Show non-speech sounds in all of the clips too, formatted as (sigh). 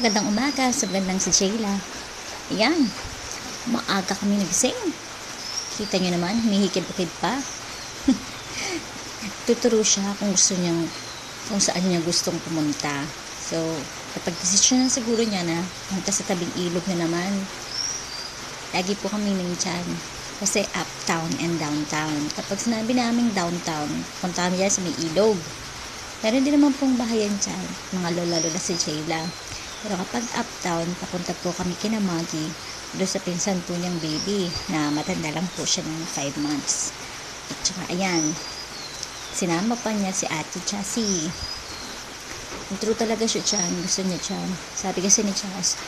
Magandang umaga sa bandang si Jayla. Ayan, maaga kami nagising. Kita nyo naman, humihikid-ukid pa. (laughs) Tuturo siya kung gusto niyang, kung saan niya gustong pumunta. So, kapag desisyon na siguro niya na punta sa tabing ilog na naman, lagi po kami nandyan. Kasi uptown and downtown. Kapag sinabi namin downtown, punta kami dyan sa may ilog. Meron din naman pong bahayan dyan, mga lola-lola si Jayla. Pero kapag uptown, papunta po kami kina Maggie, doon sa pinsan po niyang baby, na matanda lang po siya ng 5 months. At saka ayan, sinama pa niya si ate Chassie. True talaga siya dyan, gusto niya dyan. Sabi kasi ni Chas,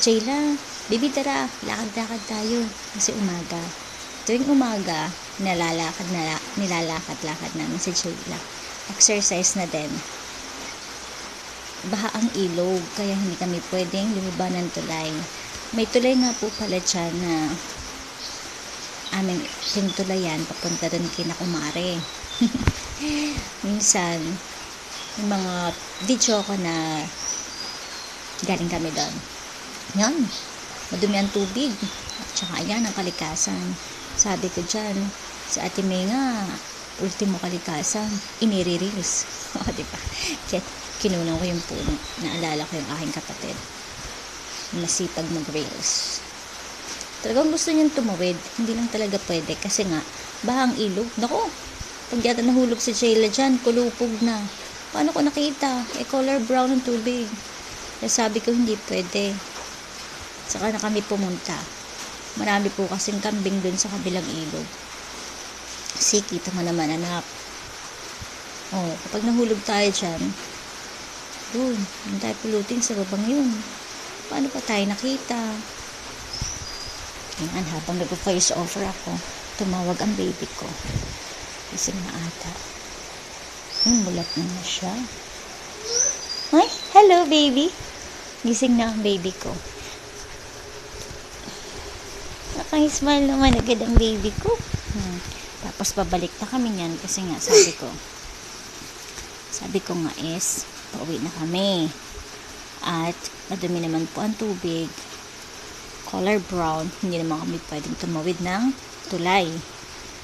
Jayla, baby tara, lakad-lakad tayo. Kasi umaga. Tuwing umaga, nalalakad na, nilalakad-lakad namin si Jayla. Exercise na din baha ang ilog, kaya hindi kami pwedeng lumiba ng tulay. May tulay nga po pala dyan na aming tinutulayan papunta doon kina kumare. (laughs) Minsan, yung mga video ko na galing kami doon. Yan, madumi ang tubig. At saka ayan ang kalikasan. Sabi ko dyan, sa ate May nga, ultimo kalikasan, inire-reels. (laughs) O, diba? Kaya kinulang ko yung puno. Naalala ko yung aking kapatid. Masipag mag-reels. Talagang gusto niyang tumawid. Hindi lang talaga pwede. Kasi nga, bahang ilog. Nako, pag yata nahulog si Jayla dyan, kulupog na. Paano ko nakita? Eh, color brown ang tubig. Kaya sabi ko, hindi pwede. Saka na kami pumunta. Marami po kasing kambing dun sa kabilang ilog. Si, kita mo naman anak. Oh, kapag nahulog tayo dyan, doon, hindi tayo pulutin sa babang yun. Paano pa tayo nakita? Ayan, habang nag-face over ako, tumawag ang baby ko. Gising na ata. Yung mulat na na siya. Ay, hello baby. Gising na ang baby ko. Nakang-smile naman agad ang baby ko. Hmm. Tapos babalik na kami niyan kasi nga sabi ko, sabi ko nga is, pauwi na kami. At, madumi naman po ang tubig. Color brown. Hindi naman kami pwedeng tumawid ng tulay.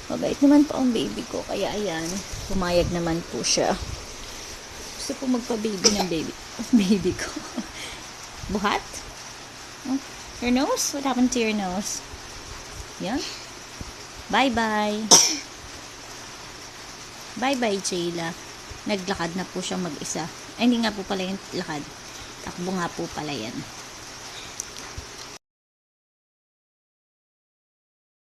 Mabait naman po ang baby ko. Kaya ayan, pumayag naman po siya. Gusto po magpa-baby ng baby. (laughs) baby ko. Buhat? Oh, your nose? What happened to your nose? Yan. Bye-bye. Bye-bye, Jayla naglakad na po siya mag-isa. Ay, hindi nga po pala yung lakad. Takbo nga po pala yan.